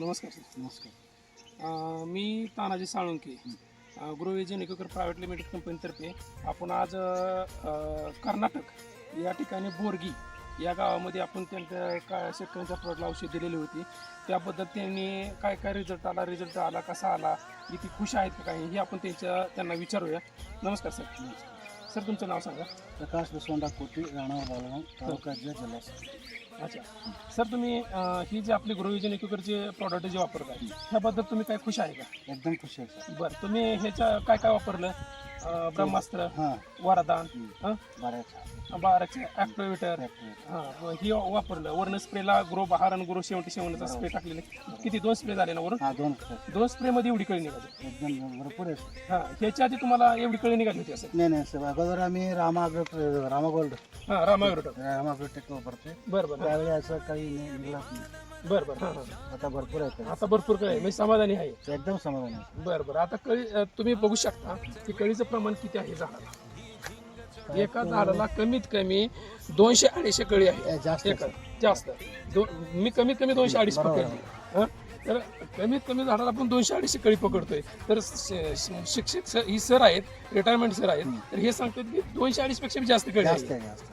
नमस्कार सर. नमस्कार. अं, मी तानाजी साळुंके. गृहविजन एकोकर प्रायव्हेट लिमिटेड कंपनीतर्फे आपण आज अं, कर्नाटक या ठिकाणी बोरगी या गावामध्ये आपण त्यांच्या काय शेतकऱ्यांच्या प्लॉटला औषध दिलेली होती. त्याबद्दल त्यांनी काय काय रिझल्ट आला रिझल्ट आला कसा आला किती खुश आहेत का काही हे आपण त्यांच्या त्यांना विचारूया. नमस्कार सर. सर तुमचं नाव सांगा. प्रकाश बसवंडा कोटी राणा बालगाव तालुका जिल्हा सांगली. अच्छा. सर तुम्ही अं, ही जी आपली गृहविजन एकोकरचे प्रॉडक्ट जे वापरत आहे ह्याबद्दल तुम्ही काय खुश आहे का? एकदम खुशी आहे सर. बरं तुम्ही ह्याच्या काय काय वापरलं? ब्रह्मास्त्र हां. वरदान हं? बऱ्याच बाराचे ऍक्टिव्हेटर फॅक्टरी हा व ही वापरलं. वर्ण स्प्रेला ग्रो बहार आणि ग्रो शेवटी शेवणचा स्प्रे टाकलेले. किती? दोन स्प्रे झाले ना वरून? हा दोन सर दोन स्प्रे मध्ये एवढी कळी निघाली. एकदम भरपूर आहे हा ह्याच्या आधी तुम्हाला एवढी कळी निघाली होती असं? नाही नाही सर अगोदर आम्ही रामा रामा गोल्ड हा रामायण रामा अग्रोटेक वापरते बरं बरं. त्यावेळी असं काही नाही निघालंच नाही. बरं बरं हा हा आता भरपूर आहे आता भरपूर कळी आहे. मी समाधानी आहे. एकदम समाधान आहे. बरं बरं. आता कळी अं, तुम्ही बघू शकता की कळीचं प्रमाण किती आहे झाडाला. एका झाडाला कमीत कमी दोनशे अडीचशे कळी आहे. ए, जास्त एका जास्त. दो मी कमीत कमी दोनशे अडीच बरोबर. पकडली. हं? तर कमीत कमी झाडाला आपण दोनशे अडीचशे कळी पकडतोय. तर श- श- शिक्षक सर ही सर आहेत रिटायरमेंट सर आहेत. तर हे सांगतात की दोनशे अडीच पेक्षा जास्त कळी जास्त आहे. आहे जास्त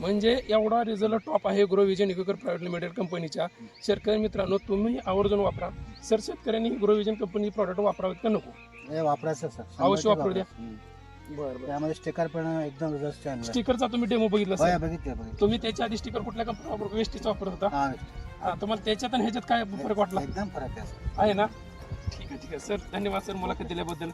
म्हणजे एवढा रिझल्ट टॉप आहे ग्रो विजन इकोकर प्रायव्हेट लिमिटेड कंपनीच्या. शेतकरी मित्रांनो तुम्ही आवर्जून वापरा. सर शेतकऱ्यांनी ग्रो विजन कंपनी प्रॉडक्ट वापरावेत का नको? हे वापरायचं सर. अवश्य वापरू द्या. बरं त्यामध्ये स्टिकर पण एकदम रिझल्ट छान आहे. स्टिकरचा तुम्ही डेमो बघितला होय, सर बघितलं बघितलं. तुम्ही त्याच्या आधी स्टिकर कुठल्या कंपनी वापरत वेस्टीचा वापरत होता? हा हा, तुम्हाला त्याच्यात आणि ह्याच्यात काय फरक वाटला? एकदम फरक आहे सर. आहे ना? ठीक आहे ठीक आहे. सर धन्यवाद सर. मुलाखत दिल्याबद्दल.